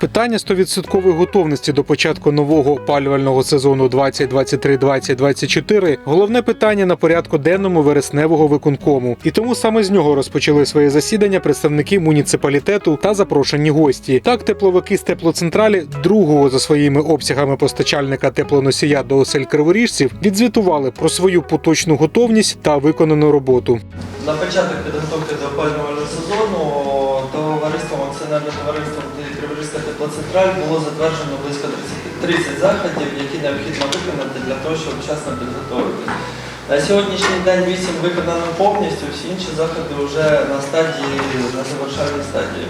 Питання 100% готовності до початку нового опалювального сезону 2023-2024 – головне питання на порядку денному вересневого виконкому. І тому саме з нього розпочали своє засідання представники муніципалітету та запрошені гості. Так, тепловики з теплоцентралі, другого за своїми обсягами постачальника теплоносія до осель криворіжців, відзвітували про свою поточну готовність та виконану роботу. На початок підготовки до опалювального сезону товариством акціонерним товариством Криворізька теплоцентраль було затверджено близько 30, 30 заходів, які необхідно виконати для того, щоб вчасно підготуватися. На сьогоднішній день 8 виконано повністю, всі інші заходи вже на стадії, на завершальній стадії.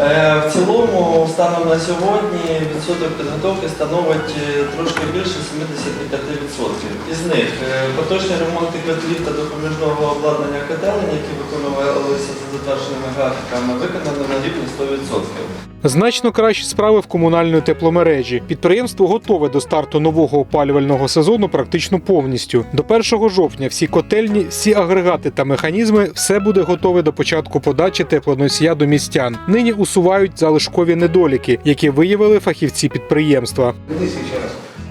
Е, В цілому, станом на сьогодні, відсоток підготовки становить е, трошки більше 75%. Із них е, поточні ремонти котлів та допоміжного обладнання котелень, які виконувалися за затвердженими графіками, виконано на рівні 100%. Значно кращі справи в комунальної тепломережі. Підприємство готове до старту нового опалювального сезону практично повністю. До 1 жовтня всі котельні, всі агрегати та механізми все буде готове до початку подачі теплоносія до містян. Нині усувають залишкові недоліки, які виявили фахівці підприємства.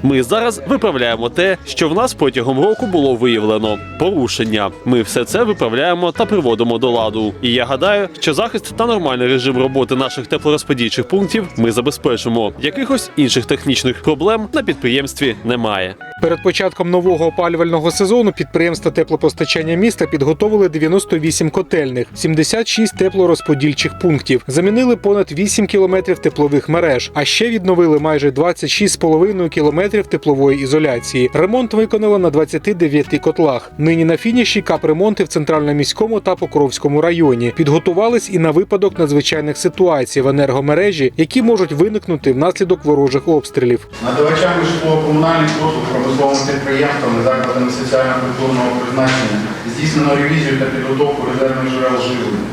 Ми зараз виправляємо те, що в нас протягом року було виявлено порушення. Ми все це виправляємо та приводимо до ладу. І я гадаю, що захист та нормальний режим роботи наших теплорозподільчих пунктів ми забезпечимо. Якихось інших технічних проблем на підприємстві немає. Перед початком нового опалювального сезону підприємства теплопостачання міста підготовили 98 котельних, 76 теплорозподільчих пунктів, замінили понад 8 кілометрів теплових мереж, а ще відновили майже 26,5 кілометрів теплової ізоляції. Ремонт виконали на 29 котлах. Нині на фініші капремонти в центральноміському та Покровському районі. Підготувались і на випадок надзвичайних ситуацій в енергомережі, які можуть виникнути внаслідок ворожих обстрілів. Надавачами житлово-комунальних послуг промисловим підприємствам і закладами соціально-культурного призначення здійснено ревізію та підготовку резервних джерел живлення,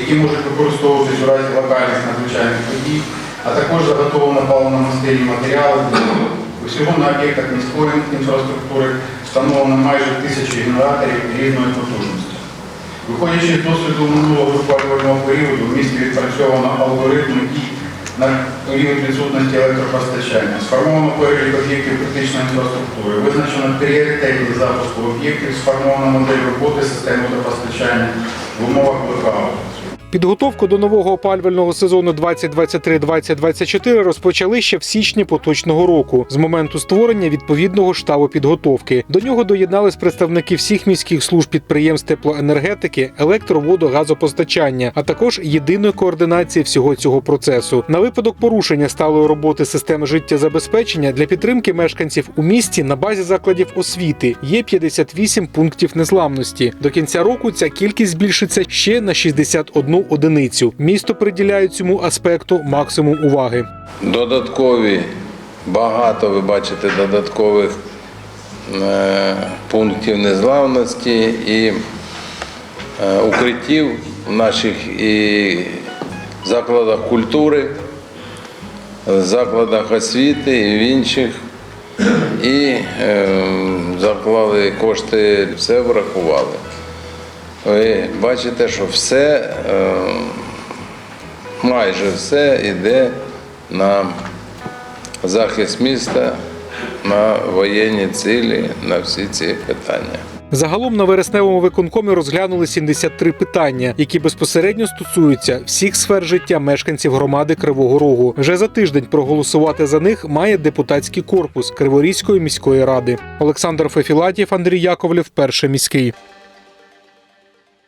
які можуть використовуватись у разі локальних надзвичайних подій, а також заготовлено паливно-мастильні матеріали. Усього на об'єктах міської інфраструктури встановлено майже тисячі генераторів різної потужності. Виходячи з досвіду минулого опалювального періоду, в місті відпрацьовано алгоритми дій на період відсутності електропостачання. Сформовано перелік об'єктів критичної інфраструктури, визначено пріоритетні запуску об'єктів, сформована модель роботи системи водопостачання в умовах блекауту. Підготовку до нового опалювального сезону 2023-2024 розпочали ще в січні поточного року з моменту створення відповідного штабу підготовки. До нього доєднались представники всіх міських служб підприємств теплоенергетики, електроводу, газопостачання, а також єдиної координації всього цього процесу. На випадок порушення сталої роботи системи життєзабезпечення для підтримки мешканців у місті на базі закладів освіти є 58 пунктів незламності. До кінця року ця кількість збільшиться ще на 61 одиницю. Місто приділяє цьому аспекту максимум уваги. Додаткові, багато ви бачите додаткових е, пунктів незламності і е, укриттів в наших і закладах культури, закладах освіти і в інших. І е, заклали кошти, все врахували. Ви бачите, що все, е, майже все йде на захист міста, на воєнні цілі, на всі ці питання. Загалом на вересневому виконкомі розглянули 73 питання, які безпосередньо стосуються всіх сфер життя мешканців громади Кривого Рогу. Вже за тиждень проголосувати за них має депутатський корпус Криворізької міської ради. Олександр Фефілатів, Андрій Яковлів, перший міський.